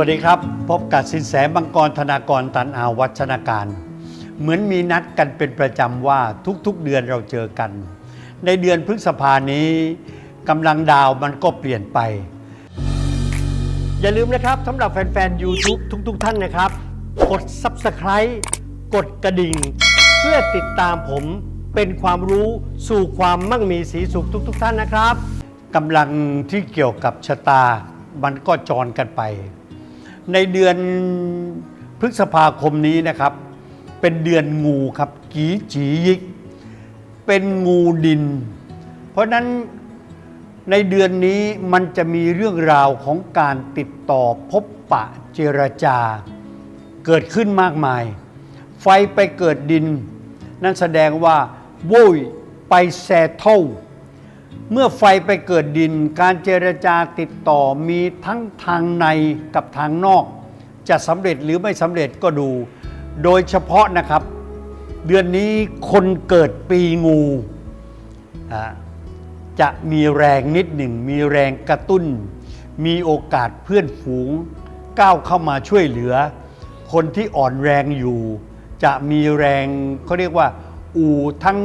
วัสดีครับ พบกับสินแสบังกรธนากรตันอาวัชนาการ เหมือนมีนัดกันเป็นประจำว่าทุกๆเดือนเราเจอกัน ในเดือนพฤษภานี้กำลังดาวมันก็เปลี่ยนไป อย่าลืมนะครับสำหรับแฟนๆ YouTube ทุกๆ ท่านนะครับ กด Subscribe กดกระดิ่ง เพื่อติดตามผมเป็นความรู้สู่ความมั่งมีสีสุขทุก ๆ ท่านนะครับกำลังที่เกี่ยวกับชะตามันก็จรกันไป ในเดือนพฤษภาคมนี้นะครับ เป็นเดือนงูครับกีจียิก เป็นงูดิน เพราะนั้นในเดือนนี้มันจะมีเรื่องราวของการติดต่อพบปะเจรจา เกิดขึ้นมากมาย ไฟไปเกิดดิน นั่นแสดงว่าโว้ยไปแซเท่า เมื่อไฟไปเกิดดิน การเจรจาติดต่อมีทั้งทางในกับทางนอก จะสำเร็จหรือไม่สำเร็จก็ดู โดยเฉพาะนะครับ เดือนนี้คนเกิดปีงูจะมีแรงนิดหนึ่ง มีแรงกระตุ้น มีโอกาสเพื่อนฝูง ก้าวเข้ามาช่วยเหลือ คนที่อ่อนแรงอยู่ จะมีแรงเขาเรียกว่า อู่ทั้ง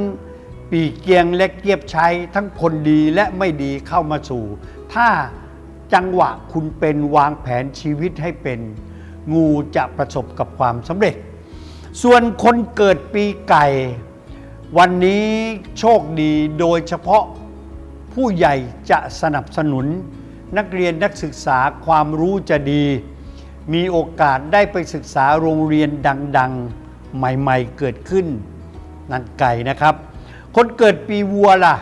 ปีเกียงและเกียบใช้ทั้งคนดีและไม่ดีเข้ามาสู่ ถ้าจังหวะคุณเป็นวางแผนชีวิตให้เป็น งูจะประสบกับความสำเร็จ ส่วนคนเกิดปีไก่ วันนี้โชคดีโดยเฉพาะผู้ใหญ่จะสนับสนุน นักเรียนนักศึกษาความรู้จะดี มีโอกาสได้ไปศึกษาโรงเรียนดัง ๆ ใหม่ ๆ เกิดขึ้น นั่นไก่นะครับ คนเกิดปีวัวล่ะ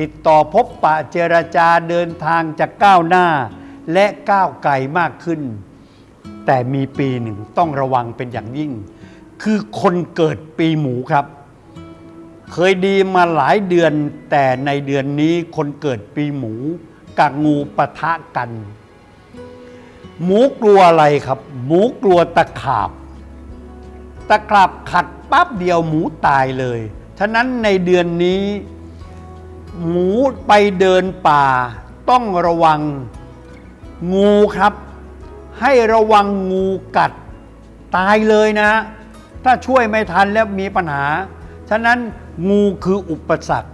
ติดต่อพบปะเจรจาเดินทางจะก้าวหน้า และก้าวไกลมากขึ้น แต่มีปีหนึ่งต้องระวังเป็นอย่างยิ่ง คือคนเกิดปีหมูครับ เคยดีมาหลายเดือน แต่ในเดือนนี้คนเกิดปีหมูกับงูปะทะกัน หมูกลัวอะไรครับ หมูกลัวตะขาบ ตะขาบขัดปั๊บเดียวหมูตายเลย ฉะนั้นในเดือนนี้ หมูไปเดินป่า ต้องระวังงูครับ ให้ระวังงูกัด ตายเลยนะ ถ้าช่วยไม่ทันแล้วมีปัญหา ฉะนั้นงูคืออุปสรรค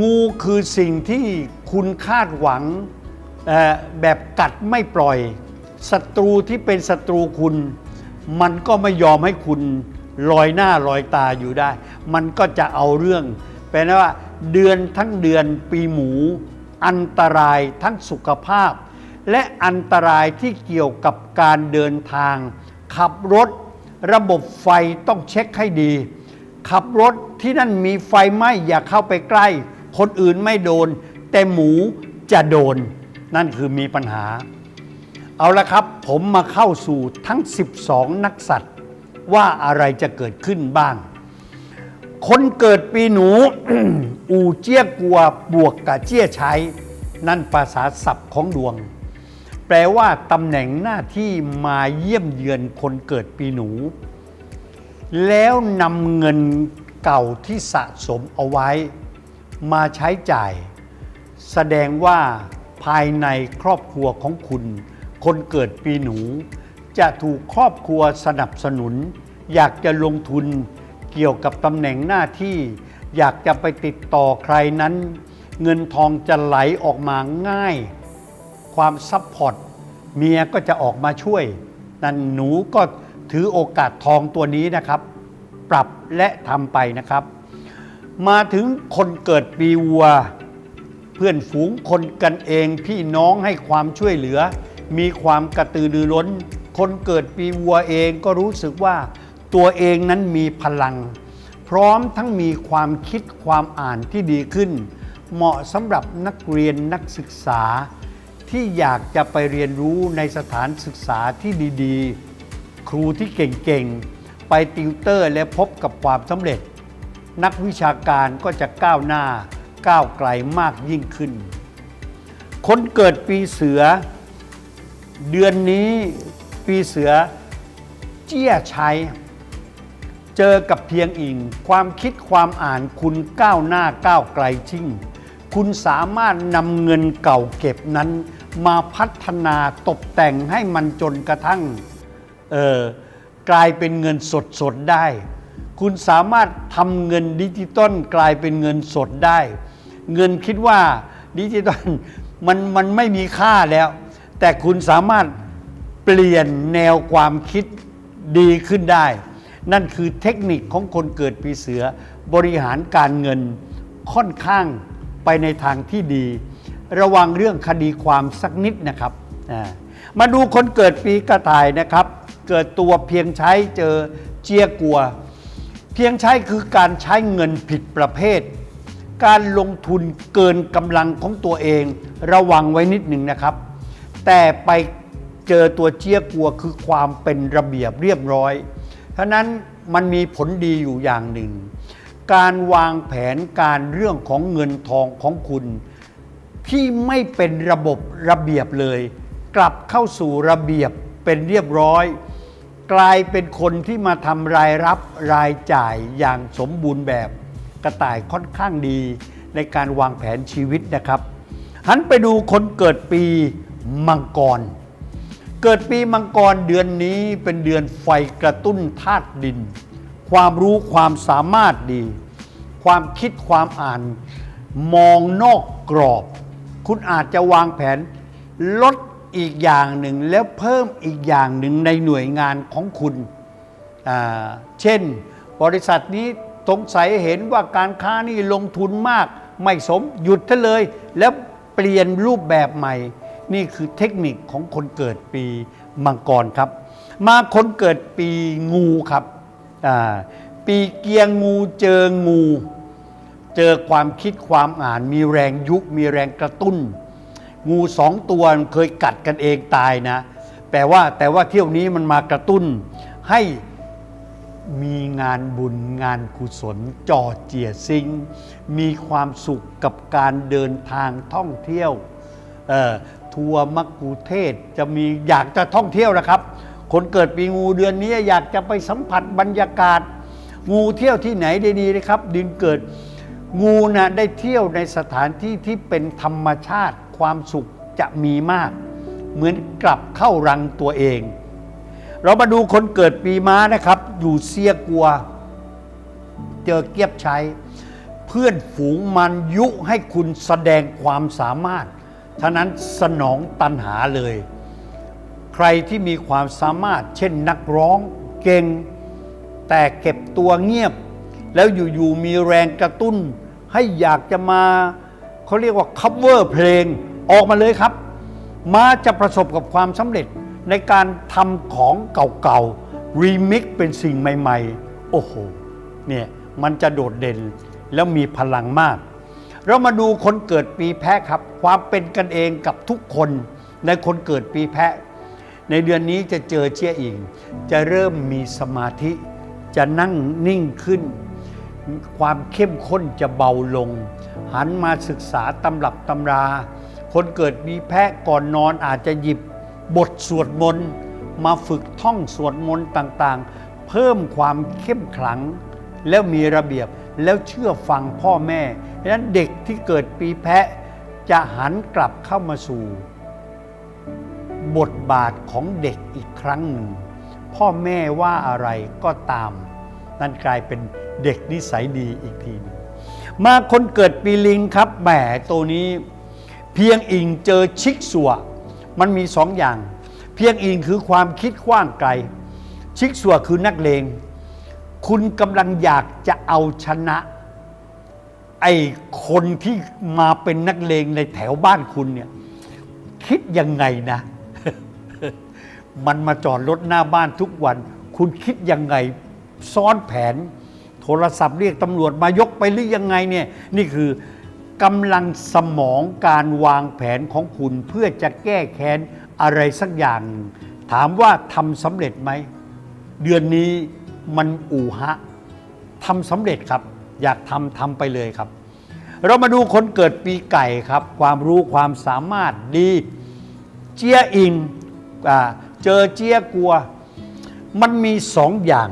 งูคือสิ่งที่คุณคาดหวังแบบกัดไม่ปล่อยศัตรูที่เป็นศัตรูคุณ มันก็ไม่ยอมให้คุณ ลอยหน้าลอยตาอยู่ได้ มันก็จะเอาเรื่องแปลว่า เดือนทั้งเดือนปีหมู อันตรายทั้งสุขภาพ และอันตรายที่เกี่ยวกับการเดินทาง ขับรถ ระบบไฟต้องเช็คให้ดี ขับรถที่นั่นมีไฟไหม้อย่าเข้าไปใกล้ คนอื่นไม่โดน แต่หมูจะโดน นั่นคือมีปัญหา เอาละครับผมมาเข้าสู่ทั้ง 12 นักสัตว์ ว่าอะไรจะเกิดขึ้นบ้าง คนเกิดปีหนู อูเจี้ยกัวบวกกับเจี้ยใช้ นั่นภาษาศัพท์ของดวง แปลว่าตำแหน่งหน้าที่มาเยี่ยมเยือนคนเกิดปีหนู แล้วนำเงินเก่าที่สะสมเอาไว้ มาใช้จ่าย แสดงว่าภายในครอบครัวของคุณ คนเกิดปีหนู จะถูกครอบครัวสนับสนุน อยากจะลงทุนเกี่ยวกับตำแหน่งหน้าที่ อยากจะไปติดต่อใครนั้น เงินทองจะไหลออกมาง่าย ความซัพพอร์ตเมียก็จะออกมาช่วย นั่นหนูก็ถือโอกาสทองตัวนี้นะครับ ปรับและทำไปนะครับ มาถึงคนเกิดปีวัว เพื่อนฝูงคนกันเองพี่น้องให้ความช่วยเหลือ มีความกระตือรือร้น คนเกิดปีวัวเองก็รู้สึกว่าตัวเองนั้นมีพลัง พร้อมทั้งมีความคิดความอ่านที่ดีขึ้น เหมาะสำหรับนักเรียนนักศึกษา ที่อยากจะไปเรียนรู้ในสถานศึกษาที่ดีๆ ครูที่เก่งๆ ไปติวเตอร์และพบกับความสำเร็จ นักวิชาการก็จะก้าวหน้าก้าวไกลมากยิ่งขึ้น คนเกิดปีเสือ เดือนนี้ ปีเสือเจี้ยชัยเจอกับเพียงอิง ความคิดความอ่านคุณก้าวหน้าก้าวไกลชิ่ง คุณสามารถนำเงินเก่าเก็บนั้น มาพัฒนาตกแต่งให้มันจนกระทั่งเออกลายเป็นเงินสดสดได้ คุณสามารถทำเงินดิจิตอลกลายเป็นเงินสดได้ เงินคิดว่าดิจิตอลมันมันไม่มีค่าแล้ว แต่คุณสามารถ เปลี่ยนแนวความคิดดีขึ้นได้ นั่นคือเทคนิคของคนเกิดปีเสือบริหารการเงินค่อนข้างไปในทางที่ดี ระวังเรื่องคดีความสักนิดนะครับ มาดูคนเกิดปีกระต่ายนะครับ เกิดตัวเพียงใช้เจอเจียกัว เพียงใช้คือการใช้เงินผิดประเภท การลงทุนเกินกำลังของตัวเอง ระวังไว้นิดหนึ่งนะครับ แต่ไป เจอตัวเจี๊ยกัวคือความเป็นระเบียบเรียบร้อยฉะนั้นมันมีผลดีอยู่อย่างหนึ่ง การวางแผนการเรื่องของเงินทองของคุณ ที่ไม่เป็นระบบระเบียบเลย กลับเข้าสู่ระเบียบเป็นเรียบร้อย กลายเป็นคนที่มาทำรายรับรายจ่ายอย่างสมบูรณ์แบบกระต่ายค่อนข้างดีในการวางแผนชีวิตนะครับ หันไปดูคนเกิดปีมังกร เกิดปีมังกรเดือนนี้เป็นเดือนไฟกระตุ้นธาตุดิน ความรู้ความสามารถดี ความคิดความอ่าน มองนอกกรอบ คุณอาจจะวางแผน ลดอีกอย่างหนึ่งแล้วเพิ่มอีกอย่างหนึ่งในหน่วยงานของคุณ เช่น บริษัทนี้สงสัยเห็นว่าการค้านี่ลงทุนมาก ไม่สมหยุดเถเลย แล้วเปลี่ยนรูปแบบใหม่ นี่คือเทคนิคของคนเกิดปีมังกรครับ มาคนเกิดปีงูครับปีเกียงงูเจองู เจอความคิดความอ่าน มีแรงยุมีแรงกระตุ้น งูสองตัวเคยกัดกันเองตายนะแต่ว่าแต่ว่าเที่ยวนี้มันมากระตุ้นให้มีงานบุญงานกุศลจอเจียซิง มีความสุขกับการเดินทางท่องเที่ยว ทัวร์มักกุเทศจะมีอยากจะท่องเที่ยวนะครับ คนเกิดปีงูเดือนนี้อยากจะไปสัมผัสบรรยากาศ งูเที่ยวที่ไหนได้ดีเลยครับดินเกิดงูนะได้เที่ยวในสถานที่ที่เป็นธรรมชาติความสุขจะมีมาก เหมือนกลับเข้ารังตัวเอง เรามาดูคนเกิดปีม้านะครับ อยู่เสียกัว เจอเกียบใช้ เพื่อนฝูงมันยุให้คุณแสดงความสามารถ ฉะนั้นสนองตันหาเลย ใครที่มีความสามารถ เช่นนักร้องเก่ง แต่เก็บตัวเงียบ แล้วอยู่ๆมีแรงกระตุ้น ให้อยากจะมาเขาเรียกว่า cover เพลงออกมาเลยครับ มาจะประสบกับความสำเร็จในการทำของเก่าๆรีมิกเป็นสิ่งใหม่ ๆ โอ้โหเนี่ยมันจะโดดเด่นแล้วมีพลังมาก เรามาดูคนเกิดปีแพะครับ ความเป็นกันเองกับทุกคนในคนเกิดปีแพะ ในเดือนนี้จะเจอเชี่ยอิง จะเริ่มมีสมาธิ จะนั่งนิ่งขึ้น ความเข้มข้นจะเบาลง หันมาศึกษาตำรับตำรา คนเกิดมีแพะก่อนนอนอาจจะหยิบบทสวดมนต์มาฝึกท่องสวดมนต์ต่างๆ เพิ่มความเข้มขลังแล้วมีระเบียบ แล้วเชื่อฟังพ่อแม่ดังนั้นเด็กที่เกิดปีแพะจะหันกลับเข้ามาสู่ บทบาทของเด็กอีกครั้งหนึ่ง พ่อแม่ว่าอะไรก็ตาม นั่นกลายเป็นเด็กนิสัยดีอีกทีหนึงมาคนเกิดปีลิงครับแหมตัวนี้ เพียงอิงเจอชิกสัวมันมีสองอย่าง เพียงอิงคือความคิดกว้างไกล ชิกสัวคือนักเลง คุณกำลังอยากจะเอาชนะ ไอ้คนที่มาเป็นนักเลงในแถวบ้านคุณเนี่ย คิดยังไงนะ มันมาจอดรถหน้าบ้านทุกวัน คุณคิดยังไงซ้อนแผน โทรศัพท์เรียกตำรวจมายกไปหรือยังไงเนี่ย นี่คือกำลังสมองการวางแผนของคุณเพื่อจะแก้แค้นอะไรสักอย่าง ถามว่าทำสำเร็จไหม เดือนนี้ มันอู่ฮะทำสำเร็จครับ อยากทำทำไปเลยครับ เรามาดูคนเกิดปีไก่ครับ ความรู้ความสามารถดี เจียอิงอเจอเจียกลัว มันมีสองอย่าง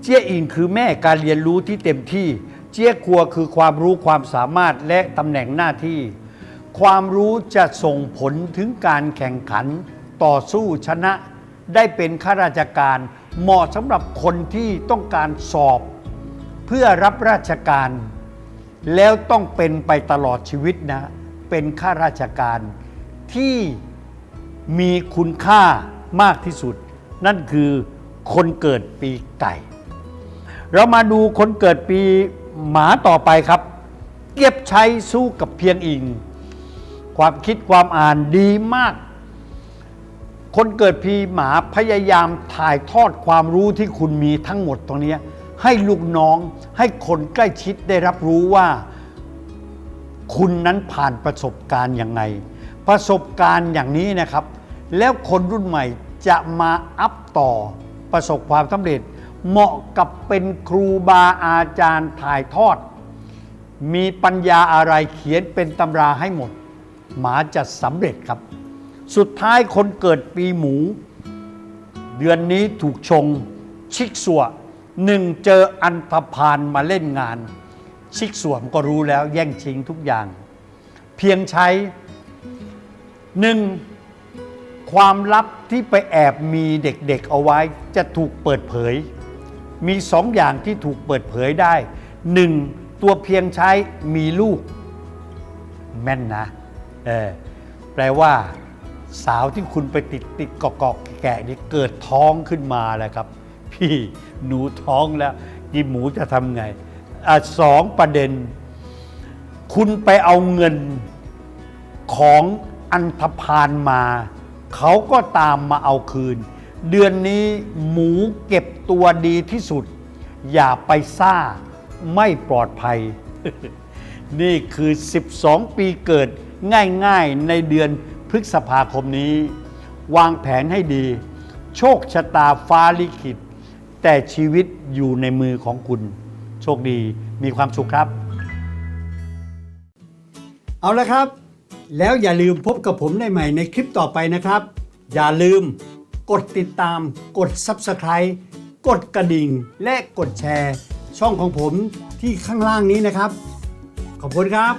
เจียอิงคือแม่การเรียนรู้ที่เต็มที่ เจียครัวคือความรู้ความสามารถและตำแหน่งหน้าที่ ความรู้จะส่งผลถึงการแข่งขันต่อสู้ชนะได้เป็นข้าราชการ เหมาะสำหรับคนที่ต้องการสอบเพื่อรับราชการ แล้วต้องเป็นไปตลอดชีวิตนะ เป็นข้าราชการที่มีคุณค่ามากที่สุด นั่นคือคนเกิดปีไก่ เรามาดูคนเกิดปีหมาต่อไปครับ เก็บใช้สู้กับเพียงอิง ความคิดความอ่านดีมาก คนเกิดปีหมาพยายามถ่ายทอดความรู้ที่คุณมีทั้งหมดตรงนี้ ให้ลูกน้องให้คนใกล้ชิดได้รับรู้ว่า คุณนั้นผ่านประสบการณ์ยังไง ประสบการณ์อย่างนี้นะครับ แล้วคนรุ่นใหม่จะมาอัพต่อประสบความสำเร็จ เหมาะกับเป็นครูบาอาจารย์ถ่ายทอด มีปัญญาอะไรเขียนเป็นตำราให้หมด หมาจะสำเร็จครับ สุดท้ายคนเกิดปีหมู เดือนนี้ถูกชง ชิกสัวหนึ่งเจออันธพาลมาเล่นงาน ชิกสัวมนก็รู้แล้วแย่งชิงทุกอย่าง เพียงใช้หนึ่งความลับที่ไปแอบมีเด็กๆเอาไว้จะถูกเปิดเผย มีสองอย่างที่ถูกเปิดเผยได้หนึ่งตัวเพียงใช้มีลูก แม่นนะเออแปลว่า สาวที่คุณไปติดติดเกาะเกาะแกะนี่เกิดท้องขึ้นมาแล้วครับ พี่หนูท้องแล้วยีหมูจะทำไงอะสองประเด็น คุณไปเอาเงินของอันธพาลมา เขาก็ตามมาเอาคืน เดือนนี้หมูเก็บตัวดีที่สุด อย่าไปซ่าไม่ปลอดภัย นี่คือ 12 ปีเกิดง่ายๆในเดือน พฤษภาคมนี้ วางแผนให้ดี โชคชะตาฟ้าลิขิต แต่ชีวิตอยู่ในมือของคุณ โชคดีมีความสุขครับ เอาละครับ แล้วอย่าลืมพบกับผมได้ใหม่ในคลิปต่อไปนะครับ อย่าลืมกดติดตาม กด Subscribe กดกระดิ่ง และกดแชร์ ช่องของผมที่ข้างล่างนี้นะครับ ขอบคุณครับ